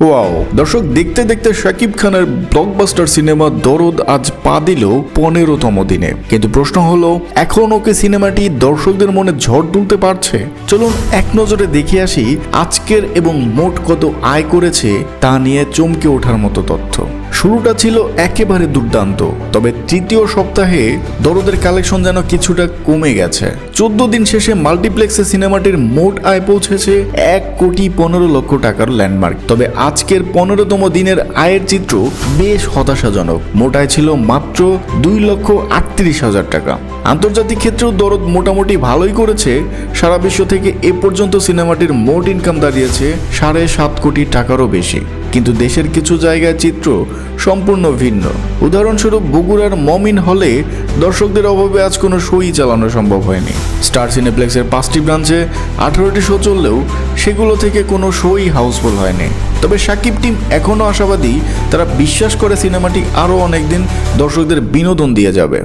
Wow দর্শক, দেখতে দেখতে শাকিব খানের ব্লকবাস্টার সিনেমা দরদ আজ পা দিল পনেরোতম দিনে। কিন্তু প্রশ্ন হলো, এখন ওকে সিনেমাটি দর্শকদের মনে ঝড় তুলতে পারছে? চলুন এক নজরে দেখে আসি আজকের এবং মোট কত আয় করেছে তা নিয়ে চমকে ওঠার মতো তথ্য। শুরুটা ছিল একেবারে দুর্দান্ত, তবে তৃতীয় সপ্তাহে দরদের কালেকশন যেন কিছুটা কমে গেছে। চোদ্দ দিন শেষে মাল্টিপ্লেক্সে সিনেমাটির মোট আয় পৌঁছেছে এক কোটি পনেরো লক্ষ টাকার ল্যান্ডমার্ক তবে আজকের পনেরোতম দিনের আয়ের চিত্র বেশ হতাশাজনক। মোটায় ছিল মাত্র দুই লক্ষ আটত্রিশ হাজার টাকা। আন্তর্জাতিক ক্ষেত্রেও দরদ মোটামুটি ভালোই করেছে। সারা বিশ্ব থেকে এ পর্যন্ত সিনেমাটির মোট ইনকাম দাঁড়িয়েছে সাড়ে সাত কোটি টাকারও বেশি। কিন্তু দেশের কিছু জায়গায় চিত্র সম্পূর্ণ ভিন্ন। উদাহরণস্বরূপ বগুড়ার মমিন হলে দর্শকদের অভাবে আজ কোনো শোই চালানো সম্ভব হয়নি। স্টার সিনেপ্লেক্সের পাঁচটি ব্রাঞ্চে আঠারোটি শো চললেও সেগুলো থেকে কোনো শোই হাউসফুল হয়নি। তবে সাকিব টিম এখনও আশাবাদী, তারা বিশ্বাস করে সিনেমাটি আরও অনেকদিন দর্শকদের বিনোদন দিয়ে যাবে।